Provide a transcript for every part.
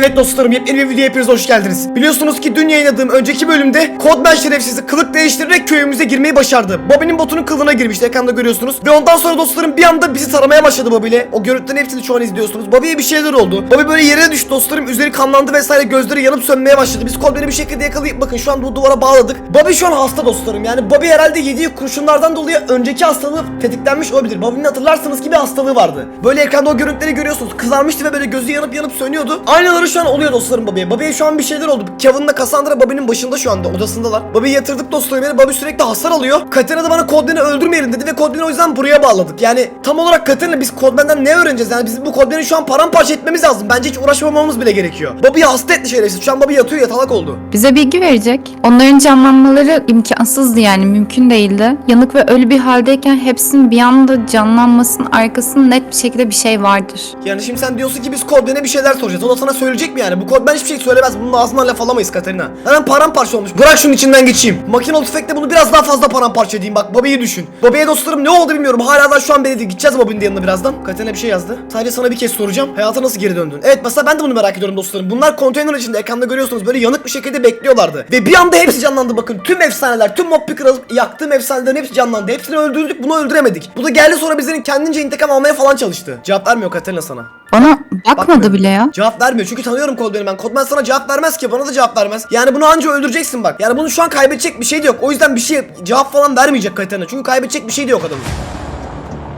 Evet dostlarım yepyeni bir video hepiniz hoş geldiniz. Biliyorsunuz ki dün yayınladığım önceki bölümde Codman şerefsizi kılık değiştirerek köyümüze girmeyi başardı. Bobby'nin botunun kılığına girmişti ekranda görüyorsunuz. Ve ondan sonra dostlarım bir anda bizi taramaya başladı Bobby ile. O görüntülerin hepsini şu an izliyorsunuz. Bobby'ye bir şeyler oldu. Bobby böyle yere düştü dostlarım. Üzeri kanlandı vesaire gözleri yanıp sönmeye başladı. Biz Codman'i bir şekilde yakalayıp bakın şu an bu duvara bağladık. Bobby şu an hasta dostlarım. Yani Bobby herhalde yediği kurşunlardan dolayı önceki hastalığı tetiklenmiş olabilir. Bobby'nin hatırlarsanız ki bir hastalığı vardı. Böyle ekranda o görüntüleri görüyorsunuz. Kızarmıştı ve böyle gözü yanıp yanıp sönüyordu. Aynaları şu an oluyor dostlarım Bobby'ye. Bobby'ye şu an bir şeyler oldu. Kevin'la Cassandra Bobby'nin başında şu anda odasındalar. Bobby'yi yatırdık dostlarım. Yani Bobby sürekli hasar alıyor. Katerina da bana Codman'i öldürmeyelim dedi ve Codman'i o yüzden buraya bağladık. Yani tam olarak Katerina biz Codman'den ne öğreneceğiz? Yani bizim bu Codman'i şu an paramparça etmemiz lazım. Bence hiç uğraşmamamız bile gerekiyor. Bobby'yi hasta etti şerefsiz. Şu an Bobby yatıyor yatalak oldu. Bize bilgi verecek. Onların canlanmaları imkansızdı yani mümkün değildi. Yanık ve ölü bir haldeyken hepsinin bir anda canlanmasının arkasında net bir şekilde bir şey vardır. Yani şimdi sen diyorsun ki biz Codman'e bir şeyler soracağız. O da sana söyleyecek mi yani? Bu Codman hiçbir şey söylemez. Bunun ağzından laf alamayız Katerina. Hemen paramparça olmuş. Bırak şunun içinden geçeyim. Makinalı tüfekle bunu biraz daha fazla paramparça edeyim. Bak Bobby'yi düşün. Bobby'ye dostlarım ne oldu bilmiyorum. Hala da şu an belli değil. Gideceğiz de yanına birazdan. Katerina bir şey yazdı. Sadece sana bir kez soracağım. Hayata nasıl geri döndün? Evet mesela ben de bunu merak ediyorum dostlarım. Bunlar konteyner içinde ekranda görüyorsunuz. Böyle yanık bir şekilde bekliyorlardı. Ve bir anda hepsi canlandı bakın. Tüm efsaneler, tüm mob picker alıp yaktığım efsanelerin hepsi canlandı. Hepsini öldürdük. Bunu öldüremedik. Bu da geldi sonra bizlerin kendince intikam almaya falan çalıştı. Cevap vermiyor Katerina sana. Bana bakmadı Bakmıyor. bile ya. Cevap vermiyor çünkü tanıyorum Coldman'i ben. Coldman sana cevap vermez ki bana da cevap vermez. Yani bunu anca öldüreceksin bak. Yani bunu şu an kaybedecek bir şey de yok. O yüzden bir şey cevap falan vermeyecek Katerina. Çünkü kaybedecek bir şey de yok adamın.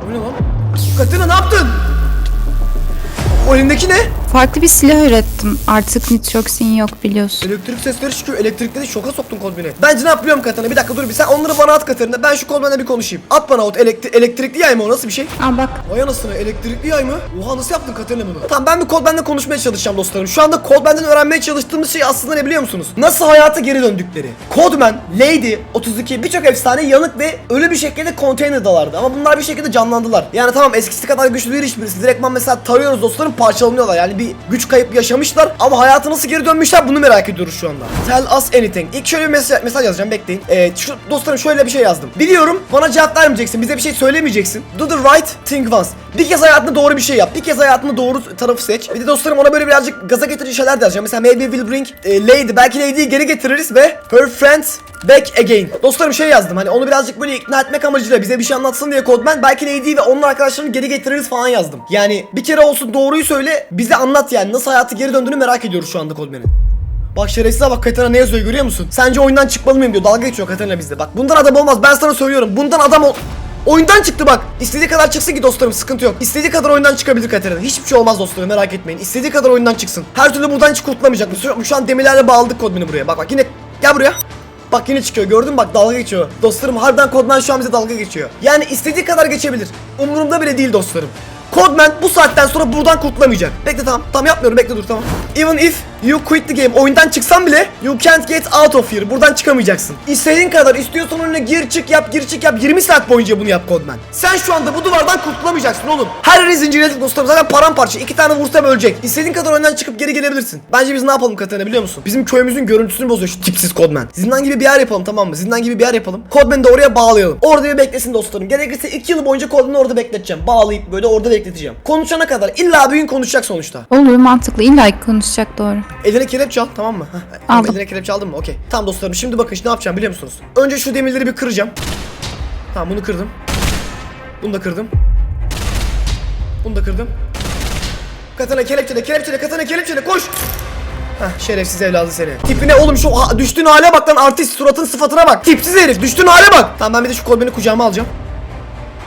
O ne lan? Katerina ne yaptın? O elindeki ne? Farklı bir silah ürettim. Artık nitroksin yok biliyorsun. Elektrik sesleri çıkıyor. Elektrikleri şoka soktun Coldman'i. Bence ne yapıyorum Katerina? Bir dakika dur bir sen onları bana at Katerina. Ben şu Coldman'la bir konuşayım. At bana o elektri- elektrikli yay mı o nasıl bir şey? Aa bak Vay anasını elektrikli yay mı? Oha nasıl yaptın Katerina bunu? Tamam ben bir Coldman'la konuşmaya çalışacağım dostlarım. Şu anda Coldman'den öğrenmeye çalıştığımız şey aslında ne biliyor musunuz? Nasıl hayata geri döndükleri. Coldman, Lady, 32 birçok efsane yanık ve ölü bir şekilde konteynerdalardı. Ama bunlar bir şekilde canlandılar. Yani tamam eskisi kadar güçlü değil hiçbirisi. Direktman mesela tarıyoruz dostlarım parçalanıyorlar. Yani bir güç kayıp yaşamışlar ama hayata nasıl geri dönmüşler bunu merak ediyoruz şu anda. Tell us anything. İlk şöyle bir mesaj, mesaj yazacağım bekleyin. Ee, şu, dostlarım şöyle bir şey yazdım. Biliyorum bana cevap vermeyeceksin. Bize bir şey söylemeyeceksin. Do the right thing once. Bir kez hayatında doğru bir şey yap. Bir kez hayatında doğru tarafı seç. Bir de dostlarım ona böyle birazcık gaza getirici şeyler de yazacağım. Mesela maybe we'll bring e, Lady. Belki Lady'yi geri getiririz ve her friends back again. Dostlarım şey yazdım hani onu birazcık böyle ikna etmek amacıyla bize bir şey anlatsın diye Codman. Belki Lady'yi ve onun arkadaşlarını geri getiririz falan yazdım. Yani bir kere olsun doğruyu söyle bize anlat yani. Nasıl hayatı geri döndüğünü merak ediyoruz şu anda Codman'in. Bak şerefsize bak Katerina ne yazıyor görüyor musun? Sence oyundan çıkmalı mıyım diyor. Dalga geçiyor Katerina bizde. Bak bundan adam olmaz. Ben sana söylüyorum. Bundan adam ol... Oyundan çıktı bak. İstediği kadar çıksın ki dostlarım sıkıntı yok. İstediği kadar oyundan çıkabilir Katerina. Hiçbir şey olmaz dostlarım merak etmeyin. İstediği kadar oyundan çıksın. Her türlü buradan hiç kurtulamayacak. Şu an demirlerle bağladık Kodman'ı buraya. Bak bak yine gel buraya. Bak yine çıkıyor gördün mü bak dalga geçiyor. Dostlarım harbiden Kodman şu an bize dalga geçiyor. Yani istediği kadar geçebilir. Umurumda bile değil dostlarım. Codman bu saatten sonra buradan kurtulamayacak. Bekle tamam. Tamam yapmıyorum bekle dur tamam. Even if you quit the game oyundan çıksan bile you can't get out of here. Buradan çıkamayacaksın. İstediğin kadar istiyorsan oyuna gir çık yap gir çık yap 20 saat boyunca bunu yap Codman. Sen şu anda bu duvardan kurtulamayacaksın oğlum. Her yeri zincirledik dostlarım zaten paramparça. iki tane vursam ölecek. İstediğin kadar oyundan çıkıp geri gelebilirsin. Bence biz ne yapalım Katerina biliyor musun? Bizim köyümüzün görüntüsünü bozuyor şu tipsiz Codman. Zindan gibi bir yer yapalım tamam mı? Zindan gibi bir yer yapalım. Codman'ı da oraya bağlayalım. Orada bir beklesin dostlarım. Gerekirse 2 yıl boyunca Codman'ı orada bekleteceğim. Bağlayıp böyle orada bekleteceğim. Konuşana kadar illa bir gün konuşacak sonuçta. olur mantıklı illa konuşacak doğru. Eline kelepçe al tamam mı? Heh, Aldım. eline kelepçe aldın mı? Okey. Tamam dostlarım şimdi bakın şimdi ne yapacağım biliyor musunuz? Önce şu demirleri bir kıracağım. Tamam bunu kırdım. Bunu da kırdım. Bunu da kırdım. Katana kelepçele kelepçele katana kelepçele koş. Heh şerefsiz evladı seni. Tipine oğlum şu ha- düştüğün hale bak lan artist suratın sıfatına bak. Tipsiz herif düştüğün hale bak. Tamam ben bir de şu kolbeni kucağıma alacağım.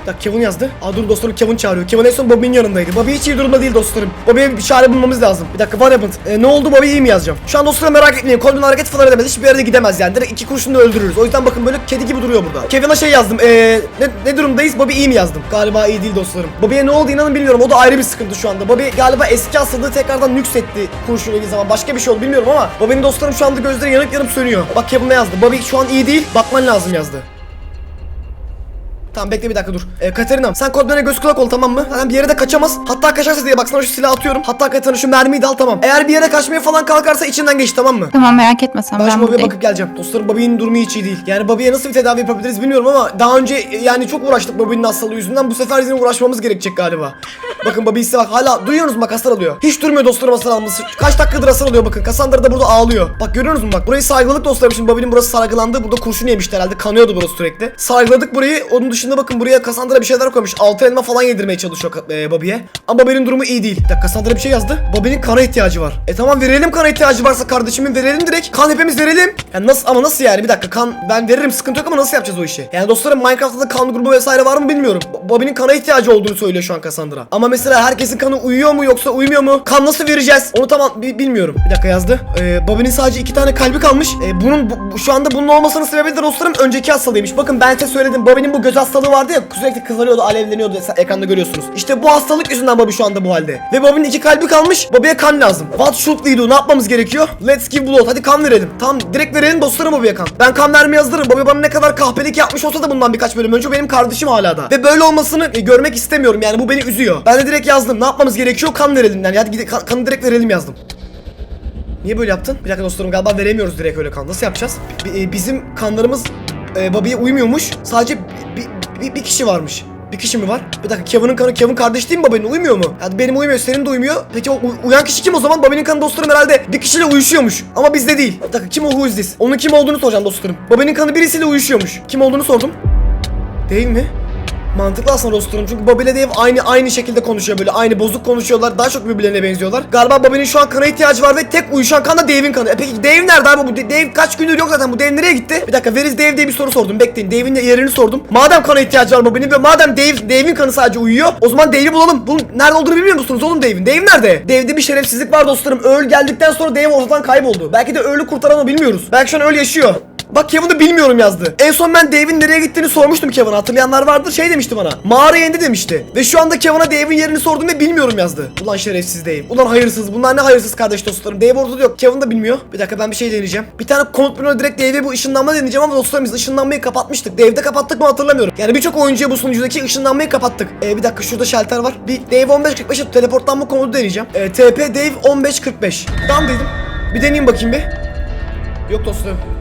Dakika Kevin yazdı. Aa dur dostlarım Kevin çağırıyor. Kevin en son Bobby'nin yanındaydı. Bobby hiç iyi durumda değil dostlarım. Bobby'ye bir çare bulmamız lazım. Bir dakika what happened? Ee, ne oldu Bobby iyi mi yazacağım? Şu an dostlarım merak etmeyin. Colvin hareket falan edemez. Hiçbir yere de gidemez yani. Direkt iki kurşunla öldürürüz. O yüzden bakın böyle kedi gibi duruyor burada. Kevin'a şey yazdım. Ee, ne, ne durumdayız? Bobby iyi mi yazdım? Galiba iyi değil dostlarım. Bobby'ye ne oldu inanın bilmiyorum. O da ayrı bir sıkıntı şu anda. Bobby galiba eski hastalığı tekrardan nüksetti kurşun yediği zaman. Başka bir şey oldu bilmiyorum ama Bobby'nin dostlarım şu anda gözleri yanık yanıp sönüyor. Bak Kevin ne yazdı? Bobby şu an iyi değil. Bakman lazım yazdı. Tamam bekle bir dakika dur. Ee, Katerina sen Kodben'e göz kulak ol tamam mı? Zaten bir yere de kaçamaz. Hatta kaçarsa diye baksana şu silahı atıyorum. Hatta Katerina şu mermiyi de al tamam. Eğer bir yere kaçmaya falan kalkarsa içinden geç tamam mı? Tamam merak etme sen Ben ben buradayım. bakıp geleceğim. Dostlarım Bobby'nin durumu hiç iyi değil. Yani Bobby'ye nasıl bir tedavi yapabiliriz bilmiyorum ama daha önce e, yani çok uğraştık Bobby'nin hastalığı yüzünden. Bu sefer yine uğraşmamız gerekecek galiba. bakın Bobby ise bak hala duyuyorsunuz bak hasar alıyor. Hiç durmuyor dostlarım hasar alması. Kaç dakikadır hasar alıyor bakın. Cassandra da burada ağlıyor. Bak görüyorsunuz mu bak. Burayı sargıladık dostlarım. Şimdi Bobby'nin burası sargılandı. Burada kurşun yemişti herhalde. Kanıyordu burası sürekli. Sargıladık burayı. Onun dışında bakın buraya Cassandra bir şeyler koymuş. Altı elma falan yedirmeye çalışıyor e, Bobby'ye. Ama Bobby'nin durumu iyi değil. Bir Cassandra bir şey yazdı. Bobby'nin kana ihtiyacı var. E tamam verelim kana ihtiyacı varsa kardeşimin verelim direkt. Kan hepimiz verelim. Yani nasıl ama nasıl yani bir dakika kan ben veririm sıkıntı yok ama nasıl yapacağız o işi? Yani dostlarım Minecraft'ta da kan grubu vesaire var mı bilmiyorum. Bo- Bobby'nin kana ihtiyacı olduğunu söylüyor şu an Cassandra. Ama mesela herkesin kanı uyuyor mu yoksa uymuyor mu? Kan nasıl vereceğiz? Onu tamam bi- bilmiyorum. Bir dakika yazdı. Ee, Bobby'nin sadece iki tane kalbi kalmış. Ee, bunun bu- bu- şu anda bunun olmasının sebebi de dostlarım önceki hastalığıymış. Bakın ben size söyledim. Bobby'nin bu göz hastalığı vardı ya sürekli kızarıyordu, alevleniyordu. Ekranda görüyorsunuz. İşte bu hastalık yüzünden Bobby şu anda bu halde. Ve Bobby'nin iki kalbi kalmış. Bobby'ye kan lazım. What should we do? Ne yapmamız gerekiyor? Let's give blood. Hadi kan verelim. Tamam direkt verelim dostlarım Bobby'ye kan. Ben kan vermeye hazırım. Bobby bana ne kadar kahpelik yapmış olsa da bundan birkaç bölüm önce benim kardeşim hala da. Ve böyle olmasını e, görmek istemiyorum yani bu beni üzüyor. Ben de direkt yazdım. Ne yapmamız gerekiyor? Kan verelim yani. Hadi gide kan- kanı direkt verelim yazdım. Niye böyle yaptın? Bir dakika dostlarım galiba veremiyoruz direkt öyle kan. Nasıl yapacağız? Bi- e, bizim kanlarımız e, Bobby'ye uymuyormuş. Sadece bir, bir, kişi varmış. Bir kişi mi var? Bir dakika Kevin'in kanı Kevin kardeş değil mi Bobby'nin? Uymuyor mu? Yani benim uymuyor, senin de uymuyor. Peki o uy- uyan kişi kim o zaman? Bobby'nin kanı dostlarım herhalde bir kişiyle uyuşuyormuş. Ama bizde değil. Bir dakika kim o who is? Onun kim olduğunu soracağım dostlarım. Bobby'nin kanı birisiyle uyuşuyormuş. Kim olduğunu sordum. Değil mi? Mantıklı aslında dostlarım çünkü Bobby ile Dave aynı aynı şekilde konuşuyor böyle aynı bozuk konuşuyorlar daha çok birbirlerine benziyorlar. Galiba Bobby'nin şu an kana ihtiyacı var ve tek uyuşan kan da Dave'in kanı. E peki Dave nerede abi bu Dave kaç gündür yok zaten bu Dave nereye gitti? Bir dakika where is Dave diye bir soru sordum bekleyin Dave'in yerini sordum. Madem kana ihtiyacı var Bobby'nin ve madem Dave Dave'in kanı sadece uyuyor o zaman Dave'i bulalım. Bunun nerede olduğunu bilmiyor musunuz oğlum Dave'in? Dave nerede? Dave'de bir şerefsizlik var dostlarım. Öl geldikten sonra Dave ortadan kayboldu. Belki de Öl'ü kurtaran bilmiyoruz. Belki şu an Öl yaşıyor. Bak Kevin de bilmiyorum yazdı. En son ben Dave'in nereye gittiğini sormuştum Kevin'a. Hatırlayanlar vardır. Şey demişti bana. Mağaraya indi demişti. Ve şu anda Kevin'a Dave'in yerini sordum ve bilmiyorum yazdı. Ulan şerefsiz Dave. Ulan hayırsız. Bunlar ne hayırsız kardeş dostlarım. Dave ortada yok. Kevin de bilmiyor. Bir dakika ben bir şey deneyeceğim. Bir tane komut direkt Dave'e bu ışınlanma deneyeceğim ama dostlarım biz ışınlanmayı kapatmıştık. Dave'de kapattık mı hatırlamıyorum. Yani birçok oyuncuya bu sunucudaki ışınlanmayı kapattık. Ee, bir dakika şurada şalter var. Bir Dave 1545'e teleportlanma komutu deneyeceğim. Ee, TP Dave 1545. Tamam dedim. Bir deneyeyim bakayım bir. Yok dostlarım.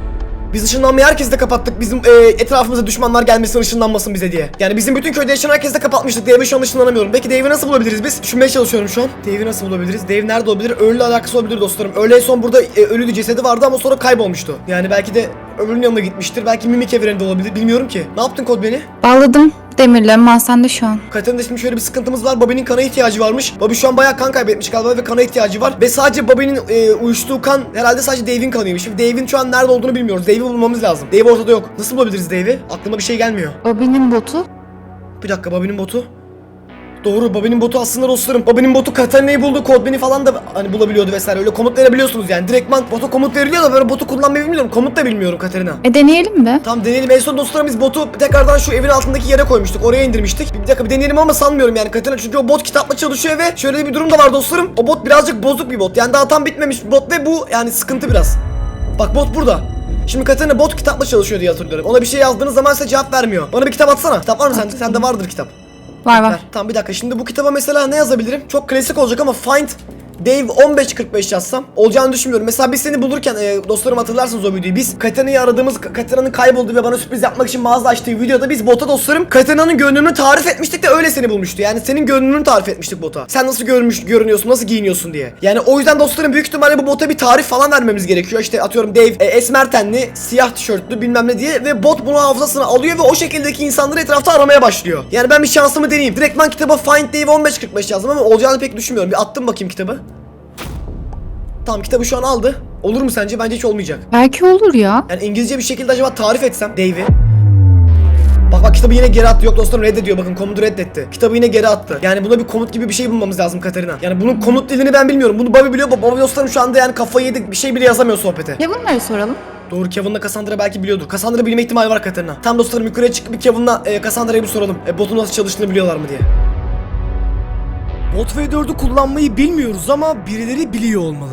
Biz ışınlanmayı herkes de kapattık. Bizim e, etrafımıza düşmanlar gelmesin ışınlanmasın bize diye. Yani bizim bütün köyde yaşayan herkes de kapatmıştık. Dave'i şu an ışınlanamıyorum. Peki Dave'i nasıl bulabiliriz biz? Düşünmeye çalışıyorum şu an. Dave'i nasıl bulabiliriz? Dave nerede olabilir? Ölüyle alakası olabilir dostlarım. Öyle son burada e, ölülü cesedi vardı ama sonra kaybolmuştu. Yani belki de öbürünün yanına gitmiştir. Belki mimik evreninde olabilir. Bilmiyorum ki. Ne yaptın kod beni? Bağladım demirle mahzende şu an. Katerina şimdi şöyle bir sıkıntımız var. Bobby'nin kana ihtiyacı varmış. Bobby şu an bayağı kan kaybetmiş galiba ve kana ihtiyacı var. Ve sadece Bobby'nin e, uyuştuğu kan herhalde sadece Dave'in kanıymış. Şimdi Dave'in şu an nerede olduğunu bilmiyoruz. Dave'i bulmamız lazım. Dave ortada yok. Nasıl bulabiliriz Dave'i? Aklıma bir şey gelmiyor. Bobby'nin botu. Bir dakika Bobby'nin botu. Doğru Bobby'nin botu aslında dostlarım. Bobby'nin botu Katarina'yı buldu. Codman'i falan da hani bulabiliyordu vesaire. Öyle komut verebiliyorsunuz yani. Direktman bota komut veriliyor da böyle botu kullanmayı bilmiyorum. Komut da bilmiyorum Katarina. E deneyelim mi? Tamam deneyelim. En son dostlarım biz botu tekrardan şu evin altındaki yere koymuştuk. Oraya indirmiştik. Bir dakika bir deneyelim ama sanmıyorum yani Katerina. Çünkü o bot kitapla çalışıyor ve şöyle bir durum da var dostlarım. O bot birazcık bozuk bir bot. Yani daha tam bitmemiş bir bot ve bu yani sıkıntı biraz. Bak bot burada. Şimdi Katerina bot kitapla çalışıyor diye hatırlıyorum. Ona bir şey yazdığınız zaman size cevap vermiyor. Bana bir kitap atsana. Kitap var mı sende? Sende vardır kitap. Var var. Tamam bir dakika. Şimdi bu kitaba mesela ne yazabilirim? Çok klasik olacak ama find Dave 1545 yazsam olacağını düşünmüyorum. Mesela biz seni bulurken e, dostlarım hatırlarsınız o videoyu. Biz Katarina'yı aradığımız Katarina'nın kaybolduğu ve bana sürpriz yapmak için mağaza açtığı videoda biz bota dostlarım Katarina'nın görünümünü tarif etmiştik de öyle seni bulmuştu. Yani senin görünümünü tarif etmiştik bota. Sen nasıl görünmüş görünüyorsun, nasıl giyiniyorsun diye. Yani o yüzden dostlarım büyük ihtimalle bu bota bir tarif falan vermemiz gerekiyor. İşte atıyorum Dave e, esmer tenli, siyah tişörtlü bilmem ne diye ve bot bunu hafızasına alıyor ve o şekildeki insanları etrafta aramaya başlıyor. Yani ben bir şansımı deneyeyim. Direktman kitaba Find Dave 1545 yazdım ama olacağını pek düşünmüyorum. Bir attım bakayım kitabı. Tamam kitabı şu an aldı. Olur mu sence? Bence hiç olmayacak. Belki olur ya. Yani İngilizce bir şekilde acaba tarif etsem Dave'i. Bak bak kitabı yine geri attı. Yok dostlarım reddediyor. Bakın komutu reddetti. Kitabı yine geri attı. Yani buna bir komut gibi bir şey bulmamız lazım Katerina. Yani bunun komut dilini ben bilmiyorum. Bunu Bobby biliyor. Bobby dostlarım şu anda yani kafayı yedik. Bir şey bile yazamıyor sohbete. Kevin'lere soralım. Doğru Kevin'la Cassandra belki biliyordur. Cassandra bilme ihtimali var Katerina. Tam dostlarım yukarıya çıkıp bir Kevin'la e, Cassandra'ya bir soralım. E, botun nasıl çalıştığını biliyorlar mı diye. Bot V4'ü kullanmayı bilmiyoruz ama birileri biliyor olmalı.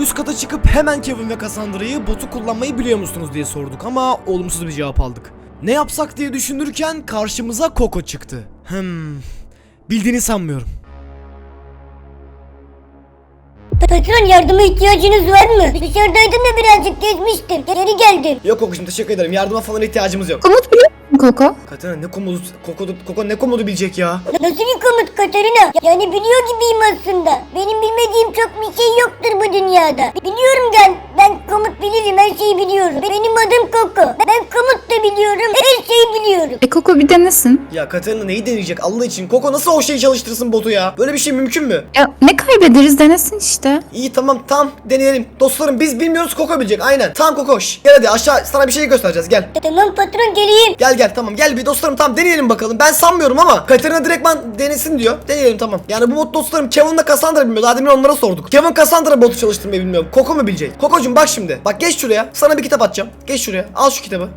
Üst kata çıkıp hemen Kevin ve Cassandra'yı botu kullanmayı biliyor musunuz diye sorduk ama olumsuz bir cevap aldık. Ne yapsak diye düşünürken karşımıza Koko çıktı. Hmm. Bildiğini sanmıyorum. Patron yardıma ihtiyacınız var mı? Dışarıdaydım da birazcık gezmiştim. Geri geldim. Yok Koko'cum teşekkür ederim. Yardıma falan ihtiyacımız yok. Komut biliyor musun Koko? Katerina ne komodu Koko, Koko ne komodu bilecek ya? Nasıl bir komut Katerina? Yani biliyor gibiyim aslında. Benim bilmediğim çok bir şey yoktur bu dünyada. Biliyorum ben. Ben komut bilirim. Her şeyi biliyorum. Benim adım Koko. Ben komut da biliyorum. Her şeyi biliyorum. E Koko bir denesin. Ya Katerina neyi deneyecek Allah için? Koko nasıl o şeyi çalıştırsın botu ya? Böyle bir şey mümkün mü? Ya ne kaybederiz denesin işte. İyi tamam tamam deneyelim. Dostlarım biz bilmiyoruz Koko bilecek aynen. Tamam Koko şş, gel hadi aşağı sana bir şey göstereceğiz gel. Tamam patron geleyim. Gel gel tamam gel bir dostlarım tamam deneyelim bakalım. Ben sanmıyorum ama Katerina direktman denesin diyor. Deneyelim tamam. Yani bu bot dostlarım Kevin'la Cassandra bilmiyor. Daha demin onlara sorduk. Kevin Cassandra botu çalıştırmayı bilmiyorum. Koko mu bilecek? Kokocuğum bak şimdi. Bak geç şuraya. Sana bir kitap atacağım. Geç şuraya. Al şu kitabı.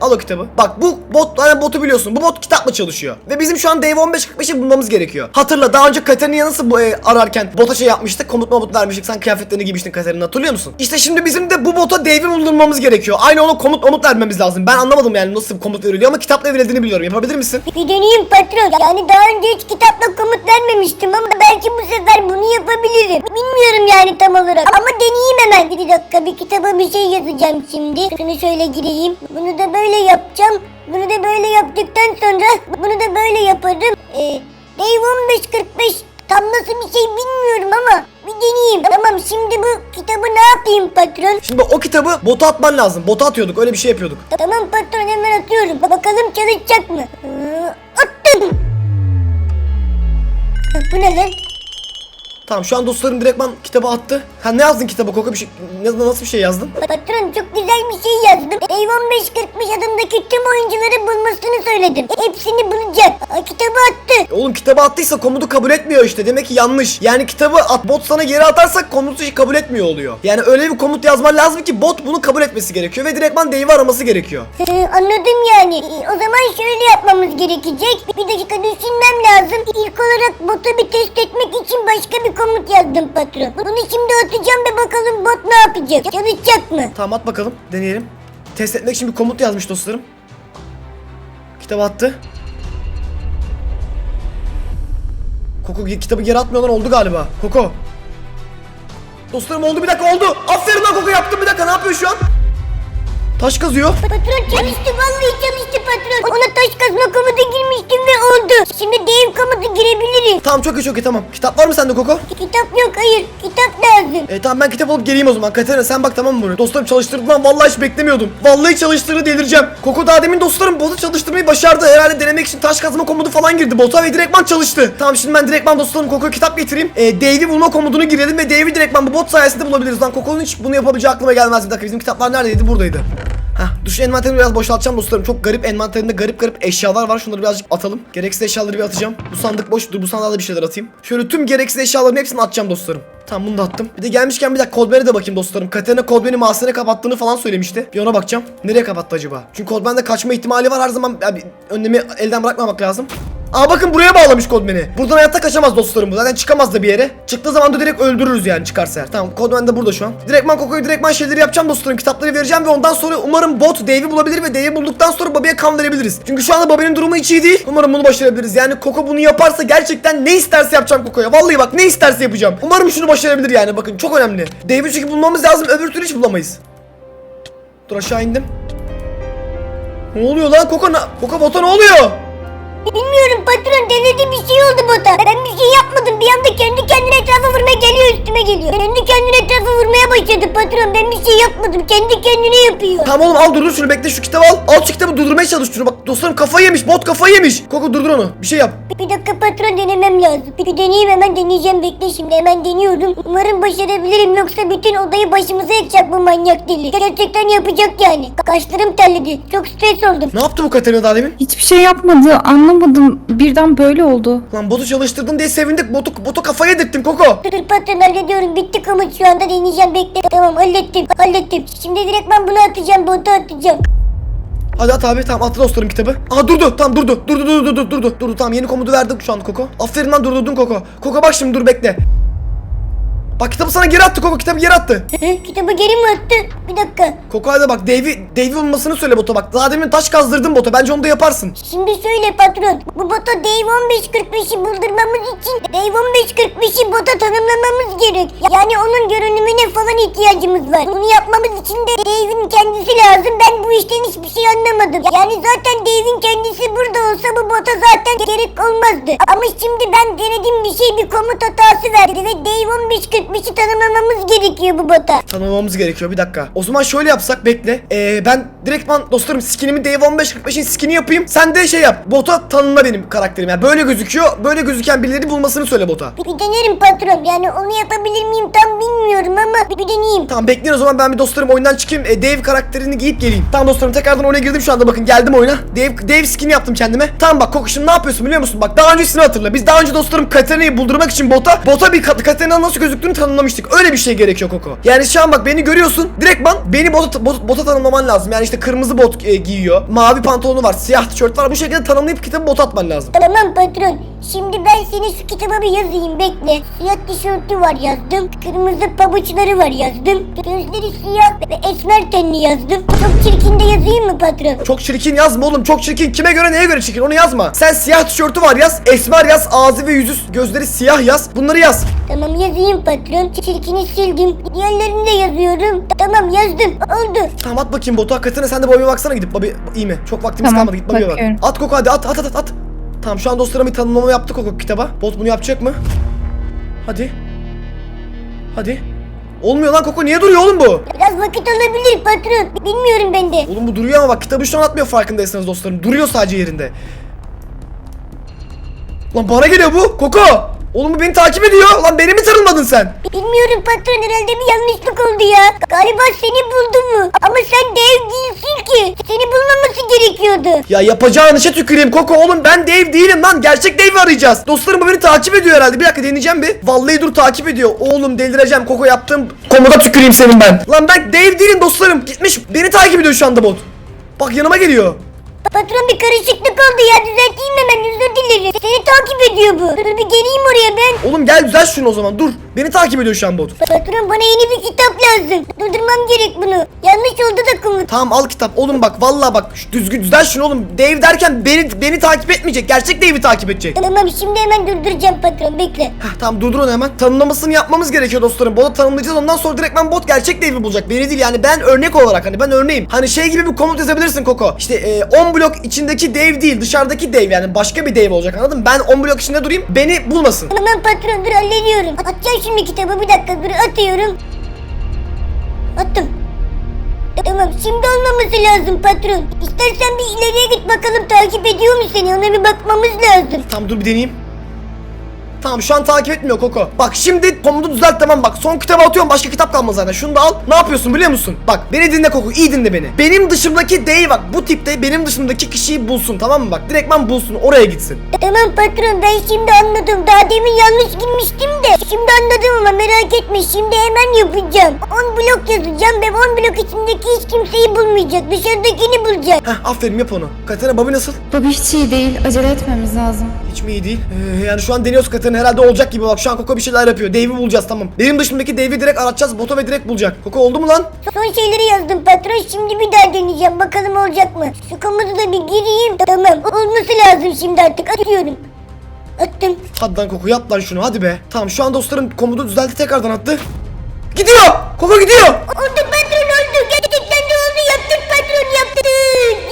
Al o kitabı. Bak bu bot hani botu biliyorsun. Bu bot kitapla çalışıyor. Ve bizim şu an Dave 1545'i bulmamız gerekiyor. Hatırla daha önce Katerina'yı nasıl bu, e, ararken bota şey yapmıştık. Komut mamut vermiştik. Sen kıyafetlerini giymiştin Katerina hatırlıyor musun? İşte şimdi bizim de bu bota Dave'i buldurmamız gerekiyor. Aynı ona komut mamut vermemiz lazım. Ben anlamadım yani nasıl komut veriliyor ama kitapla verildiğini biliyorum. Yapabilir misin? Bir deneyeyim patron. Yani daha önce hiç kitapla komut vermemiştim ama belki bu sefer bunu yapabilirim. Bilmiyorum yani tam olarak. Ama deneyeyim hemen. Bir dakika bir kitaba bir şey yazacağım şimdi. Şunu şöyle gireyim. Bunu da böyle yapacağım. Bunu da böyle yaptıktan sonra bunu da böyle yaparım. Ee, Dave 1545 tam nasıl bir şey bilmiyorum ama bir deneyeyim. Tamam şimdi bu kitabı ne yapayım patron? Şimdi o kitabı bota atman lazım. Bota atıyorduk. Öyle bir şey yapıyorduk. Tamam patron hemen atıyorum. Bakalım çalışacak mı? Ee, attım. Bu ne lan? Tamam şu an dostlarım direktman kitabı attı. Ha ne yazdın kitaba Koko bir şey ne, nasıl bir şey yazdın? Patron çok güzel bir şey yazdım. Dave 1545 adındaki tüm oyuncuları bulmasını söyledim. Hepsini bulacak. Aa, kitabı attı. E Oğlum kitabı attıysa komutu kabul etmiyor işte. Demek ki yanlış. Yani kitabı at bot sana geri atarsak komutu kabul etmiyor oluyor. Yani öyle bir komut yazman lazım ki bot bunu kabul etmesi gerekiyor ve direktman Dave'i araması gerekiyor. Ee, anladım yani. Ee, o zaman şöyle yapmamız gerekecek. Bir dakika düşünmem lazım. İlk olarak botu bir test etmek için başka bir komut yazdım patron. Bunu şimdi atacağım ve bakalım bot ne yapacak? Çalışacak mı? Tamam at bakalım. Deneyelim. Test etmek için bir komut yazmış dostlarım. Kitabı attı. Koko kitabı geri atmıyorlar oldu galiba. Koko. Dostlarım oldu bir dakika oldu. Aferin lan Koko yaptım bir dakika ne yapıyor şu an? Taş kazıyor. Patron çalıştı vallahi çalıştı patron. Ona taş kazma komutu girmiştim ve oldu. Şimdi dev komutu girebiliriz. Tamam çok iyi çok iyi tamam. Kitap var mı sende Koko? Kitap yok hayır. Kitap lazım. E tamam ben kitap alıp geleyim o zaman. Katerina sen bak tamam mı bunu? Dostlarım çalıştırdı lan vallahi hiç beklemiyordum. Vallahi çalıştırdı delireceğim. Koko daha demin dostlarım botu çalıştırmayı başardı. Herhalde denemek için taş kazma komutu falan girdi bota ve direktman çalıştı. Tamam şimdi ben direktman dostlarım Koko'ya kitap getireyim. E, Dave'i bulma komutunu girelim ve Dave'i direktman bu bot sayesinde bulabiliriz lan. Koko'nun hiç bunu yapabileceği aklıma gelmez. Bir dakika bizim kitaplar neredeydi? Buradaydı. Hah duş envanterini biraz boşaltacağım dostlarım. Çok garip envanterinde garip garip eşyalar var. Şunları birazcık atalım. Gereksiz eşyaları bir atacağım. Bu sandık boş. Dur bu sandığa da bir şeyler atayım. Şöyle tüm gereksiz eşyaların hepsini atacağım dostlarım. Tamam bunu da attım. Bir de gelmişken bir dakika Coldman'e de bakayım dostlarım. Katerina Coldman'i mahzene kapattığını falan söylemişti. Bir ona bakacağım. Nereye kapattı acaba? Çünkü Coldman'de kaçma ihtimali var. Her zaman abi, önlemi elden bırakmamak lazım. Aa bakın buraya bağlamış Coldman'i. Buradan hayatta kaçamaz dostlarım bu. Zaten çıkamaz da bir yere. Çıktığı zaman da direkt öldürürüz yani çıkarsa eğer. Tamam Coldman de burada şu an. Direktman Koko'yu direktman şeyleri yapacağım dostlarım. Kitapları vereceğim ve ondan sonra umarım bot Dave'i bulabilir ve Dave'i bulduktan sonra Bobby'ye kan verebiliriz. Çünkü şu anda Bobby'nin durumu hiç iyi değil. Umarım bunu başarabiliriz. Yani Koko bunu yaparsa gerçekten ne isterse yapacağım Koko'ya. Vallahi bak ne isterse yapacağım. Umarım şunu başarabilir yani bakın çok önemli. Dave'i çünkü bulmamız lazım öbür türlü hiç bulamayız. Dur aşağı indim. Ne oluyor lan Koko? na- Koko bota ne oluyor? Bilmiyorum patron denedi bir şey oldu bota. Ben bir şey yapmadım. Bir anda kendi kendine etrafa vurmaya geliyor üstüme geliyor. Kendi kendine etrafa vurmaya başladı patron. Ben bir şey yapmadım. Kendi kendine yapıyor. Tamam oğlum al durdur şunu bekle şu kitabı al. Al şu kitabı durdurmaya çalış şunu bak dostlarım kafayı yemiş bot kafayı yemiş. Koko durdur onu bir şey yap. Bir dakika patron denemem lazım. Bir deneyeyim hemen deneyeceğim bekle şimdi hemen deniyorum. Umarım başarabilirim yoksa bütün odayı başımıza yakacak bu manyak deli. Gerçekten yapacak yani. Kaşlarım terledi. Çok stres oldum. Ne yaptı bu Katerina daha demin? Hiçbir şey yapmadı anlamadım. Birden böyle oldu. Lan botu çalıştırdın diye sevindik botu, botu kafaya yedirttin Koko. Dur patron hallediyorum. Bitti komut şu anda deneyeceğim bekle. Tamam hallettim hallettim. Şimdi direkt ben bunu atacağım botu atacağım. Hadi at abi tamam attı dostlarım kitabı. Aha durdu tamam durdu durdu durdu durdu durdu durdu tamam yeni komutu verdik şu an Koko. Aferin lan durdurdun Koko. Koko bak şimdi dur bekle. Bak kitabı sana geri attı Koko kitabı geri attı. Hı, Kitabı geri mi attı? Bir dakika. Koko hadi bak Dave'i Dave'i bulmasını söyle bota bak. Daha demin taş kazdırdın bota. Bence onu da yaparsın. Şimdi söyle patron. Bu bota Dave 1545'i buldurmamız için Dave 1545'i bota tanımlamamız gerek. Yani onun görünümüne falan ihtiyacımız var. Bunu yapmamız için de Dave'in kendisi lazım. Ben bu işten hiçbir şey anlamadım. Yani zaten Dave'in kendisi burada olsa bu bota zaten gerek olmazdı. Ama şimdi ben denedim bir şey bir komut hatası verdi ve Dave 1545'i tanımlamamız gerekiyor bu bota. Tanımamamız gerekiyor bir dakika. O zaman şöyle yapsak bekle. Ee, ben direktman dostlarım skinimi Dave 1545'in skin'i yapayım. Sen de şey yap. Bota tanımla benim karakterim. Yani böyle gözüküyor. Böyle gözüken birileri bulmasını söyle bota. Bir denerim patron. Yani onu yapabilir miyim tam bilmiyorum ama bir deneyeyim. Tamam bekleyin o zaman ben bir dostlarım oyundan çıkayım. E, Dave karakterini giyip geleyim. Tamam dostlarım tekrardan oyuna girdim şu anda bakın geldim oyuna. Dave, Dave skin yaptım kendime. Tamam bak Kokuş'um ne yapıyorsun biliyor musun? Bak daha öncesini hatırla. Biz daha önce dostlarım Katarina'yı buldurmak için bota bota bir Kat- Katarina'nın nasıl gözüktüğünü tanımlamıştık. Öyle bir şey gerekiyor Koko. Yani şu an bak beni görüyorsun. Direktman beni bota, bota, bota tanımlaman lazım. Yani işte kırmızı bot e, giyiyor. Mavi pantolonu var. Siyah tişört var. Bu şekilde tanımlayıp kitabı bota atman lazım. Tamam patron. Şimdi ben senin şu kitaba bir yazayım bekle. Siyah tişörtü var yazdım. Kırmızı pabuçları var yazdım. Gözleri siyah ve esmer tenli yazdım. Çok çirkin de yazayım mı patron? Çok çirkin yazma oğlum. Çok çirkin. Kime göre neye göre çirkin onu yazma. Sen siyah tişörtü var yaz. Esmer yaz. Ağzı ve yüzü gözleri siyah yaz. Bunları yaz. Tamam yazayım patron. Çirkini sildim. Diğerlerini de yazıyorum. Tamam yazdım. Oldu. Tamam at bakayım botu. Hakikaten sen de Bobby'e baksana gidip. Bobby iyi mi? Çok vaktimiz Tamam, kalmadı. Git Bobby'e bak. bakıyorum. At Koko hadi at at at at. at. Tamam şu an dostlarım bir tanımlama yaptık Koko kitaba. Bot bunu yapacak mı? Hadi. Hadi. Olmuyor lan Koko niye duruyor oğlum bu? Biraz vakit olabilir patron. Bilmiyorum ben de. Oğlum bu duruyor ama bak kitabı şu an atmıyor farkındaysanız dostlarım. Duruyor sadece yerinde. Lan bana geliyor bu. Koko. Oğlum bu beni takip ediyor. Lan beni mi tanımadın sen? Bilmiyorum patron herhalde bir yanlışlık oldu ya. Galiba seni buldum mu? Ama sen dev değilsin ki. Seni bulmaması gerekiyordu. Ya yapacağın işe tüküreyim Koko oğlum ben Dave değilim lan gerçek Dave'i arayacağız. Dostlarım bu beni takip ediyor herhalde bir dakika deneyeceğim bir. Vallahi dur takip ediyor. Oğlum delireceğim Koko yaptığım komoda tüküreyim senin ben. Lan ben Dave değilim dostlarım gitmiş beni takip ediyor şu anda bot. Bak yanıma geliyor. Patron bir karışıklık oldu ya düzelteyim hemen dilerim. Seni takip ediyor bu. Dur bir geleyim oraya ben. Oğlum gel düzelt şunu o zaman dur. Beni takip ediyor şu an bot. Patron bana yeni bir kitap lazım. Durdurmam gerek bunu. Yanlış oldu da komut. Tamam al kitap oğlum bak vallahi bak şu düzgün düzelt şunu oğlum. Dave derken beni beni takip etmeyecek. Gerçek Dave'i takip edecek. Tamam şimdi hemen durduracağım patron bekle. Heh, tamam durdur onu hemen. Tanımlamasını yapmamız gerekiyor dostlarım. Bot'u tanımlayacağız ondan sonra direktmen bot gerçek Dave'i bulacak. Beni değil yani ben örnek olarak hani ben örneğim. Hani şey gibi bir komut yazabilirsin Koko. İşte e, 10 blok içindeki Dave değil dışarıdaki Dave yani başka bir Dave olacak anladın mı? Ben 10 blok içinde durayım beni bulmasın. Tamam patron dur hallediyorum. Atacağım şimdi kitabı bir dakika dur atıyorum. Attım. Tamam şimdi olmaması lazım patron. İstersen bir ileriye git bakalım takip ediyor mu seni ona bir bakmamız lazım. Tamam dur bir deneyeyim. Tamam şu an takip etmiyor Koko. Bak şimdi komutu düzelt tamam bak. Son kitabı atıyorum başka kitap kalmaz zaten. Şunu da al. Ne yapıyorsun biliyor musun? Bak beni dinle Koko iyi dinle beni. Benim dışımdaki D'yi bak bu tipte benim dışımdaki kişiyi bulsun tamam mı? Bak direktman bulsun oraya gitsin. Tamam patron ben şimdi anladım. Daha demin yanlış girmiştim de. Şimdi anladım ama merak etme şimdi hemen yapacağım. 10 blok yazacağım ve 10 blok içindeki hiç kimseyi bulmayacak. Dışarıdakini bulacak. Heh aferin yap onu. Katerina Bobby nasıl? Bu hiç iyi değil. Acele etmemiz lazım. Hiç mi iyi değil? Ee, yani şu an deniyoruz Katerina herhalde olacak gibi bak şu an Koko bir şeyler yapıyor. Dave'i bulacağız tamam. Benim dışımdaki Dave'i direkt aratacağız. Boto ve direkt bulacak. Koko oldu mu lan? Son şeyleri yazdım patron şimdi bir daha deneyeceğim bakalım olacak mı? Şu komutu da bir gireyim. Tamam olması lazım şimdi artık atıyorum. Attım. Hadi lan Koko yap lan şunu hadi be. Tamam şu an dostlarım komutu düzeltti tekrardan attı. Gidiyor! Koko gidiyor! Oldu patron oldu. Gerçekten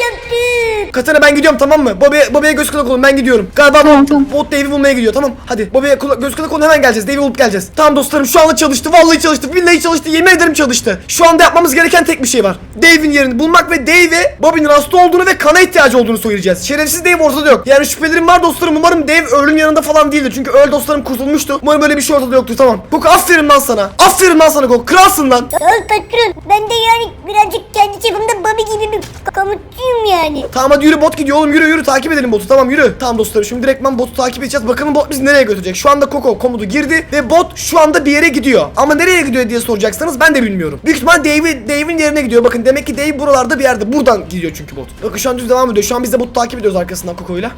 Yaptık. Katana ben gidiyorum tamam mı? Bobby, Bobby'ye göz kulak olun ben gidiyorum. Galiba Tamam, bot, tamam. bot Dave'i bulmaya gidiyor tamam. Hadi Bobby'ye göz kulak olun hemen geleceğiz. Dave'i bulup geleceğiz. Tamam dostlarım şu anda çalıştı. Vallahi çalıştı. Billahi çalıştı. Yemin ederim çalıştı. Şu anda yapmamız gereken tek bir şey var. Dave'in yerini bulmak ve Dave'e Bobby'nin hasta olduğunu ve kana ihtiyacı olduğunu söyleyeceğiz. Şerefsiz Dave ortada yok. Yani şüphelerim var dostlarım. Umarım Dave Earl'ün yanında falan değildir. Çünkü Earl dostlarım kurtulmuştu. Umarım böyle bir şey ortada yoktur tamam. Koko aferin lan sana. Aferin lan sana Koko. Kralsın lan. Sağ ol patron. Ben de yani birazcık kendi çapımda Bobby gibi bir komutçuyum yani. Tamam hadi yürü bot gidiyor oğlum yürü yürü takip edelim botu tamam yürü. Tamam dostlarım şimdi direktmen botu takip edeceğiz bakalım bot bizi nereye götürecek. Şu anda Koko komutu girdi ve bot şu anda bir yere gidiyor. Ama nereye gidiyor diye soracaksanız ben de bilmiyorum. Büyük ihtimal Dave'i Dave'in yerine gidiyor. Bakın demek ki Dave buralarda bir yerde. Buradan gidiyor çünkü bot. Bakın şu an düz devam ediyor. Şu an biz de botu takip ediyoruz arkasından Koko'yla.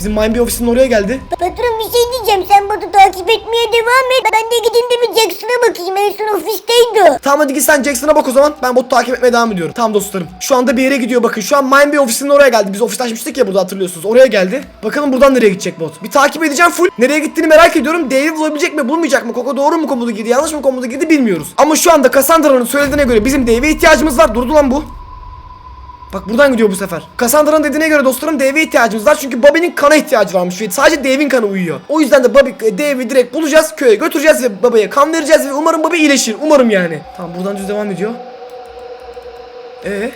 Bizim Mind ofisinin oraya geldi. Patron bir şey diyeceğim. Sen Batu takip etmeye devam et. Ben de gideyim de bir Jackson'a bakayım. En son ofisteydi. Tamam hadi git sen Jackson'a bak o zaman. Ben botu takip etmeye devam ediyorum. Tamam dostlarım. Şu anda bir yere gidiyor bakın. Şu an Mind ofisinin oraya geldi. Biz ofis açmıştık ya burada hatırlıyorsunuz. Oraya geldi. Bakalım buradan nereye gidecek bot. Bir takip edeceğim full. Nereye gittiğini merak ediyorum. Dave'i bulabilecek mi bulmayacak mı? Koko doğru mu komutu girdi yanlış mı komutu girdi bilmiyoruz. Ama şu anda Cassandra'nın söylediğine göre bizim Dave'e ihtiyacımız var. Durdu lan bu. Bak buradan gidiyor bu sefer. Cassandra'nın dediğine göre dostlarım Dave'e ihtiyacımız var. Çünkü Bobby'nin kana ihtiyacı varmış. Sadece Dave'in kanı uyuyor. O yüzden de Bobby, e, Dave'i direkt bulacağız. Köye götüreceğiz ve babaya kan vereceğiz. Ve umarım Bobby iyileşir. Umarım yani. Tamam buradan düz devam ediyor. Ee?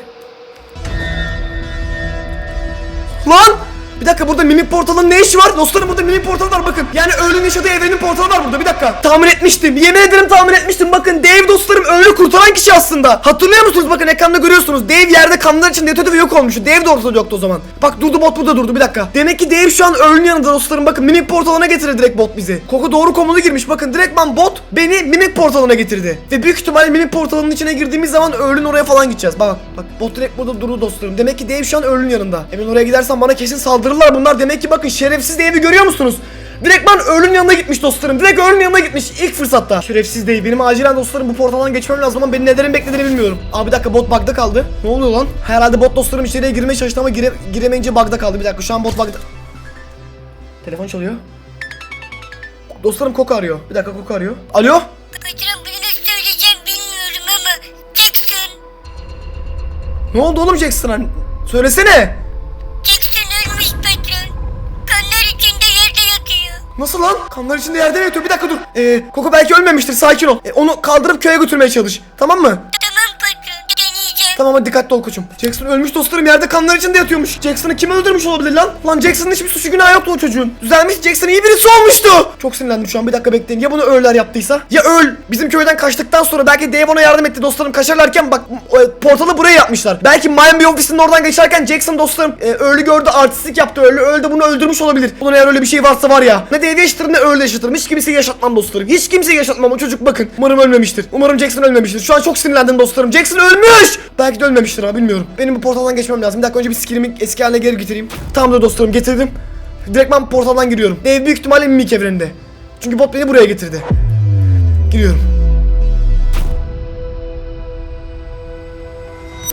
Lan! Bir dakika burada mimik portalın ne işi var? Dostlarım burada mimik portalı var bakın. Yani öğlenin yaşadığı evrenin portalı var burada bir dakika. Tahmin etmiştim. Yemin ederim tahmin etmiştim. Bakın Dave dostlarım öyle kurtaran kişi aslında. Hatırlıyor musunuz? Bakın ekranda görüyorsunuz. Dave yerde kanlar içinde yatıyordu ve yok olmuştu. Dave de ortada yoktu o zaman. Bak durdu bot burada durdu bir dakika. Demek ki Dave şu an öğlenin yanında dostlarım. Bakın mimik portalına getirdi direkt bot bizi. Koku doğru komutu girmiş. Bakın direktman bot beni mimik portalına getirdi. Ve büyük ihtimalle mimik portalının içine girdiğimiz zaman öğlen oraya falan gideceğiz. Bak bak bot direkt burada durdu dostlarım. Demek ki Dave şu an öğlenin yanında. Hemen oraya gidersem bana kesin saldırırlar bunlar. Demek ki bakın şerefsiz Dave'i görüyor musunuz? Direktman ölünün yanına gitmiş dostlarım. Direkt ölünün yanına gitmiş ilk fırsatta. Şerefsiz Dave. Benim acilen dostlarım bu portaldan geçmem lazım ama beni nelerin beklediğini bilmiyorum. Abi bir dakika bot bug'da kaldı. Ne oluyor lan? Herhalde bot dostlarım içeriye girmeye çalıştı ama gire, giremeyince bug'da kaldı. Bir dakika şu an bot bug'da. Telefon çalıyor. Dostlarım Koku arıyor. Bir dakika Koku arıyor. Alo? Patron bunu söyleyeceğim bilmiyorum ama Jackson. Ne oldu oğlum Jackson'a? Söylesene. Nasıl lan? Kanlar içinde yerde mi yatıyor? Bir dakika dur. Ee, Koko belki ölmemiştir. Sakin ol. Ee, onu kaldırıp köye götürmeye çalış. Tamam mı? Tamam hadi dikkatli ol koçum. Jackson ölmüş dostlarım yerde kanlar içinde yatıyormuş. Jackson'ı kim öldürmüş olabilir lan? Lan Jackson'ın hiçbir suçu günahı yoktu o çocuğun. Düzelmiş Jackson iyi birisi olmuştu. Çok sinirlendim şu an bir dakika bekleyin. Ya bunu öğler yaptıysa? Ya öl. Bizim köyden kaçtıktan sonra belki Dave ona yardım etti dostlarım. Kaçarlarken bak portalı buraya yapmışlar. Belki Miami ofisinin oradan geçerken Jackson dostlarım e, ölü gördü artistlik yaptı. Ölü öl de bunu öldürmüş olabilir. Bunun eğer öyle bir şey varsa var ya. Ne Dave yaşatırım ne öyle yaşatırım. Hiç kimseyi yaşatmam dostlarım. Hiç kimseyi yaşatmam o çocuk bakın. Umarım ölmemiştir. Umarım Jackson ölmemiştir. Şu an çok sinirlendim dostlarım. Jackson ölmüş. Belki de ölmemiştir ama bilmiyorum. Benim bu portaldan geçmem lazım. Bir dakika önce bir skillimi eski haline geri getireyim. Tamamdır dostlarım getirdim. Direktman portaldan giriyorum. Dave büyük ihtimalle mimik evreninde. Çünkü bot beni buraya getirdi. Giriyorum.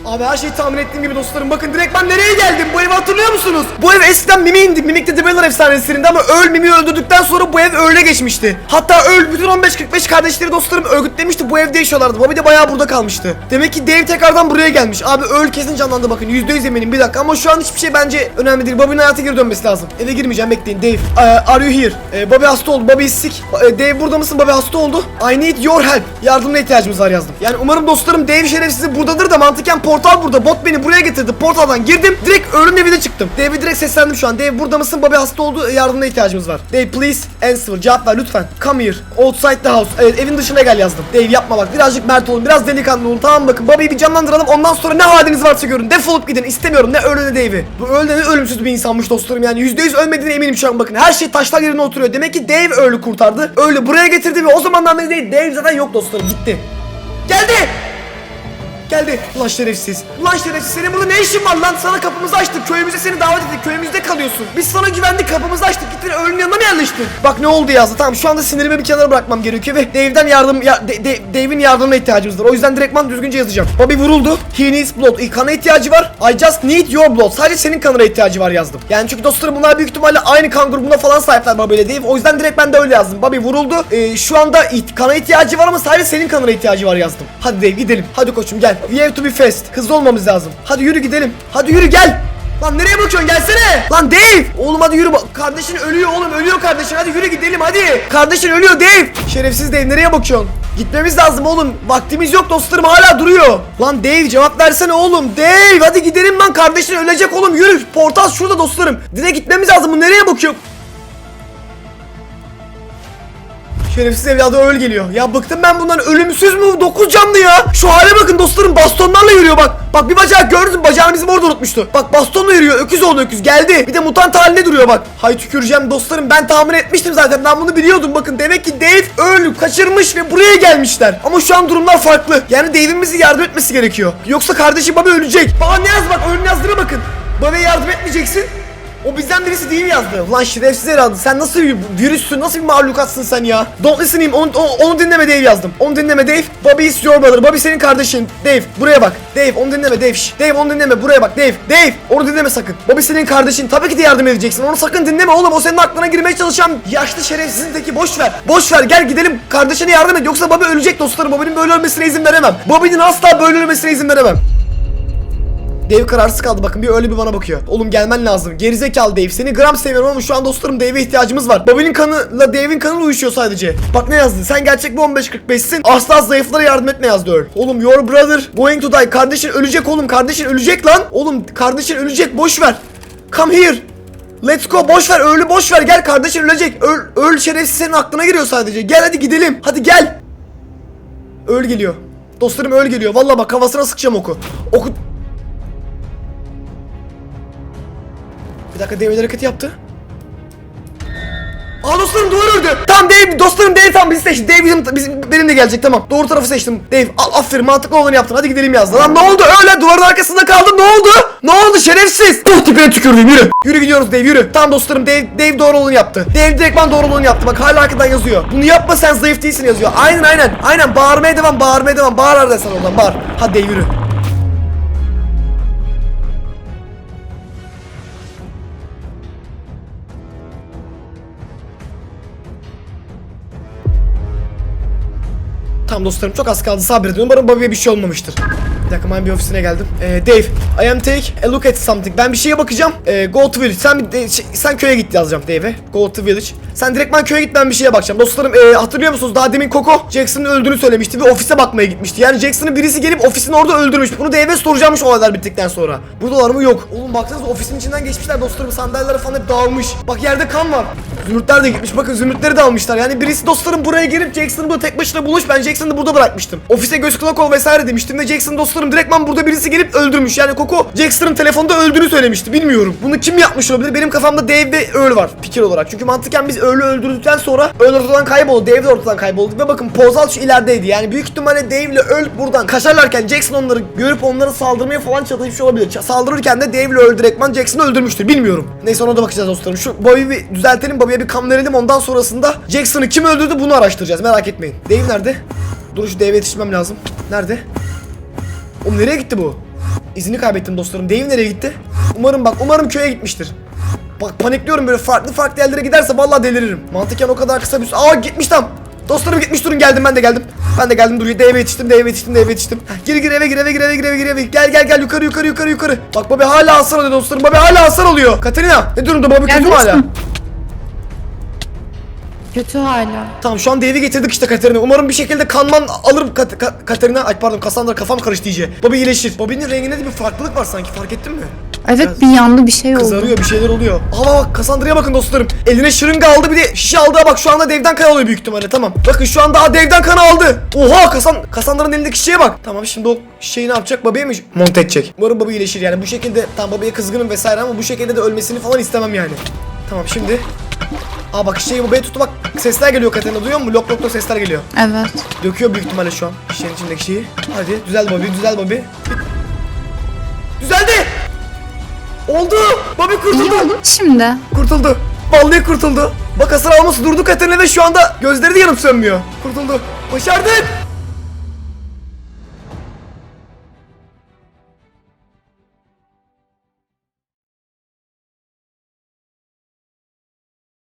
Abi her şeyi tahmin ettiğim gibi dostlarım bakın direkt ben nereye geldim bu evi hatırlıyor musunuz? Bu ev eskiden Mimi indi Mimik de Dweller efsanesinde ama Öl Mimi'yi öldürdükten sonra bu ev Öl'e geçmişti. Hatta Öl bütün 15-45 kardeşleri dostlarım örgütlemişti bu evde yaşıyorlardı. Bobby de bayağı burada kalmıştı. Demek ki Dave tekrardan buraya gelmiş. Abi Öl kesin canlandı bakın %100 eminim bir dakika ama şu an hiçbir şey bence önemli değil. Bobby'nin hayata geri dönmesi lazım. Eve girmeyeceğim bekleyin Dave. Uh, are you here? Ee, Bobby hasta oldu. Bobby sick. Ee, Dave burada mısın? Bobby hasta oldu. I need your help. Yardımına ihtiyacımız var yazdım. Yani umarım dostlarım Dave şerefsizi buradadır da mantıken portal burada. Bot beni buraya getirdi. Portaldan girdim. Direkt ölüm evine çıktım. Dave'e direkt seslendim şu an. Dave burada mısın? Bobby hasta oldu. Yardımına ihtiyacımız var. Dave please answer. Cevap ver lütfen. Come here. Outside the house. Evet evin dışına gel yazdım. Dave yapma bak. Birazcık mert olun. Biraz delikanlı olun. Tamam bakın. Bobby'yi bir canlandıralım. Ondan sonra ne haliniz varsa görün. Defolup gidin. İstemiyorum. Ne ölü ne Dave'i. Bu öldü ne ölümsüz bir insanmış dostlarım. Yani %100 ölmediğine eminim şu an bakın. Her şey taşlar yerine oturuyor. Demek ki Dave ölü kurtardı. Ölü buraya getirdi ve o zamandan beri değil. Dave zaten yok dostlarım. Gitti. Geldi. Geldi. Ulan şerefsiz. Ulan şerefsiz senin burada ne işin var lan? Sana kapımızı açtık. Köyümüze seni davet ettik. Köyümüzde kalıyorsun. Biz sana güvendik. Kapımızı açtık. Gittin ölünün yanına mı yerleştin? Bak ne oldu yazdı. Tamam şu anda sinirimi bir kenara bırakmam gerekiyor ve Dave'den yardım ya, Dave'in yardımına ihtiyacımız var. O yüzden direktman düzgünce yazacağım. Bobby vuruldu. He needs blood. E, kana ihtiyacı var. I just need your blood. Sadece senin kanına ihtiyacı var yazdım. Yani çünkü dostlarım bunlar büyük ihtimalle aynı kan grubuna falan sahipler Bobby ile Dave. O yüzden direkt ben de öyle yazdım. Bobby vuruldu. E, şu anda it- kana ihtiyacı var ama sadece senin kanına ihtiyacı var yazdım. Hadi Dave gidelim. Hadi koçum gel. We have to be fast. Hızlı olmamız lazım. Hadi yürü gidelim. Hadi yürü gel. Lan nereye bakıyorsun gelsene. Lan Dave. Oğlum hadi yürü. Kardeşin ölüyor oğlum ölüyor kardeşin. Hadi yürü gidelim hadi. Kardeşin ölüyor Dave. Şerefsiz Dave nereye bakıyorsun? Gitmemiz lazım oğlum. Vaktimiz yok dostlarım hala duruyor. Lan Dave cevap versene oğlum. Dave hadi gidelim lan kardeşin ölecek oğlum yürü. Portal şurada dostlarım. Direkt gitmemiz lazım. Bu nereye bakıyor? Şerefsiz evladı öl geliyor. Ya bıktım ben bundan ölümsüz mü? 9 canlı ya. Şu hale bakın dostlarım bastonlarla yürüyor bak. Bak bir bacağı gördünüz mü? Bacağını bizim orada unutmuştu. Bak bastonla yürüyor. Öküz oldu öküz. Geldi. Bir de mutant haline duruyor bak. Hay tüküreceğim dostlarım. Ben tahmin etmiştim zaten. Ben bunu biliyordum. Bakın demek ki Dave öl kaçırmış ve buraya gelmişler. Ama şu an durumlar farklı. Yani Dave'in bize yardım etmesi gerekiyor. Yoksa kardeşi baba ölecek. Baba ne yaz bak. Ölüm yazdığına bakın. Babaya yardım etmeyeceksin. O bizden birisi değil yazdı. Ulan şerefsiz herhalde. Sen nasıl bir virüssün, nasıl bir mahlukatsın sen ya? Don't listen him. Onu, onu, dinleme Dave yazdım. Onu dinleme Dave. Bobby is your brother. Bobby senin kardeşin. Dave buraya bak. Dave onu dinleme Dave. Şş. Dave onu dinleme. Buraya bak Dave. Dave onu dinleme sakın. Bobby senin kardeşin. Tabii ki de yardım edeceksin. Onu sakın dinleme oğlum. O senin aklına girmeye çalışan yaşlı şerefsizin teki. Boş ver. Boş ver. Gel gidelim kardeşine yardım et. Yoksa Bobby ölecek dostlarım. Bobby'nin böyle ölmesine izin veremem. Bobby'nin asla böyle ölmesine izin veremem. Dave kararsız kaldı bakın bir öyle bir bana bakıyor. Oğlum gelmen lazım. Gerizekalı Dave. Seni gram seviyorum ama şu an dostlarım Dave'e ihtiyacımız var. Bobby'nin kanıyla Dave'in kanı uyuşuyor sadece. Bak ne yazdı? Sen gerçek bir 15-45'sin. Asla zayıflara yardım etme yazdı Earl. Oğlum your brother going to die. Kardeşin ölecek oğlum. Kardeşin ölecek lan. Oğlum kardeşin ölecek. Boş ver. Come here. Let's go boş ver Earl'ü boş ver gel kardeşin ölecek Earl, Earl şerefsiz senin aklına giriyor sadece gel hadi gidelim hadi gel Earl geliyor Dostlarım Earl geliyor Vallahi bak kafasına sıkacağım oku Oku dakika David hareketi yaptı. Aa dostlarım duvar ördü. Tamam Dave dostlarım Dave tam bizi seçti. Dave bizim, bizim benim de gelecek tamam. Doğru tarafı seçtim. Dave al, aferin mantıklı olanı yaptın. Hadi gidelim yazdı. Lan ne oldu öyle duvarın arkasında kaldım ne oldu? Ne oldu şerefsiz? Puh tipine tükürdüm yürü. Yürü gidiyoruz Dave yürü. Tamam dostlarım Dave, Dave doğru olanı yaptı. Dave direktman doğru olanı yaptı. Bak hala arkadan yazıyor. Bunu yapma sen zayıf değilsin yazıyor. Aynen aynen. Aynen bağırmaya devam bağırmaya devam. Bağır arada sen oradan bağır. Hadi Dave yürü. Dostlarım çok az kaldı sabredin. Umarım Bobby'ye bir şey olmamıştır. Bir dakika ben bir ofisine geldim. Ee, Dave, I am take a look at something. Ben bir şeye bakacağım. Ee, go to village. Sen bir de- şey, sen köye git yazacağım Dave'e. Go to village. Sen direktman köye git ben bir şeye bakacağım. Dostlarım ee, hatırlıyor musunuz? Daha demin Coco Jackson'ın öldüğünü söylemişti ve ofise bakmaya gitmişti. Yani Jackson'ın birisi gelip ofisin orada öldürmüş. Bunu Dave'e soracağımmış olaylar bittikten sonra. Buradalar mı? Yok. Oğlum baksanıza ofisin içinden geçmişler dostlarım. Sandalyeler falan hep dağılmış. Bak yerde kan var. Zümrütler de gitmiş. Bakın zümrütleri de almışlar. Yani birisi dostlarım buraya gelip Jackson'ı burada tek başına bulmuş. Ben Jackson'ı burada bırakmıştım. Ofise göz kulak ol vesaire demiştim ve Jackson dostlarım direktman burada birisi gelip öldürmüş. Yani Coco Jackson'ın telefonda öldüğünü söylemişti. Bilmiyorum. Bunu kim yapmış olabilir? Benim kafamda Dave ve Earl var fikir olarak. Çünkü mantıken biz Earl'ü öldürdükten sonra Earl ortadan kayboldu. Dave de ortadan kayboldu. Ve bakın Pozal şu ilerideydi. Yani büyük ihtimalle Dave ile Earl buradan kaçarlarken Jackson onları görüp onlara saldırmaya falan çalışmış olabilir. Ç- Saldırırken de Dave ile Earl direktman Jackson'ı öldürmüştür. Bilmiyorum. Neyse ona da bakacağız dostlarım. Şu Bobby'yi bir düzeltelim. Bobby'ye bir kan verelim. Ondan sonrasında Jackson'ı kim öldürdü bunu araştıracağız. Merak etmeyin. Dave nerede? Dur şu Dave'e yetişmem lazım. Nerede? Oğlum nereye gitti bu? İzini kaybettim dostlarım. Dave nereye gitti? Umarım bak umarım köye gitmiştir. Bak panikliyorum böyle farklı farklı yerlere giderse vallahi deliririm. Mantıken o kadar kısa bir süre. Aa gitmiş tam. Dostlarım gitmiş durun geldim ben de geldim. Ben de geldim dur Dave'e yetiştim Dave'e yetiştim Dave'e yetiştim. Heh, gir gir eve gir eve gir eve gir eve gir eve. Gel gel gel yukarı yukarı yukarı yukarı. Bak Bobby hala hasar alıyor dostlarım. Bobby hala hasar alıyor. Katerina ne durumda Bobby kötü mü hala? Kötü hala. Tamam şu an Dave'i getirdik işte Katerina. Umarım bir şekilde kanman alırım Kat Ka- Katerina. Ay pardon Cassandra kafam karıştı iyice. Bobby iyileşir. Bobby'nin renginde de bir farklılık var sanki fark ettin mi? Evet bir yandı bir şey oldu. Kızarıyor bir şeyler oluyor. Aa bak Cassandra'ya bakın dostlarım. Eline şırınga aldı bir de şişe aldı. Bak şu anda devden kan alıyor büyük ihtimalle tamam. Bakın şu anda daha devden kan aldı. Oha Kasan Cassandra'nın elindeki şişeye bak. Tamam şimdi o şişeyi ne yapacak? Babaya mı monte edecek? Umarım baba iyileşir yani bu şekilde tam babaya kızgınım vesaire ama bu şekilde de ölmesini falan istemem yani. Tamam şimdi. Aa bak şişeyi babaya tuttu bak sesler geliyor Katerina duyuyor musun? Lok lok lok sesler geliyor. Evet. Döküyor büyük ihtimalle şu an şişenin içindeki şeyi. Hadi düzel Bobby düzel Bobby. Düzeldi. Oldu. Bobby İyi kurtuldu. oldu şimdi. Kurtuldu. Vallahi kurtuldu. Bak hasar alması durdu Katerina ve şu anda gözleri de yanıp sönmüyor. Kurtuldu. Başardık.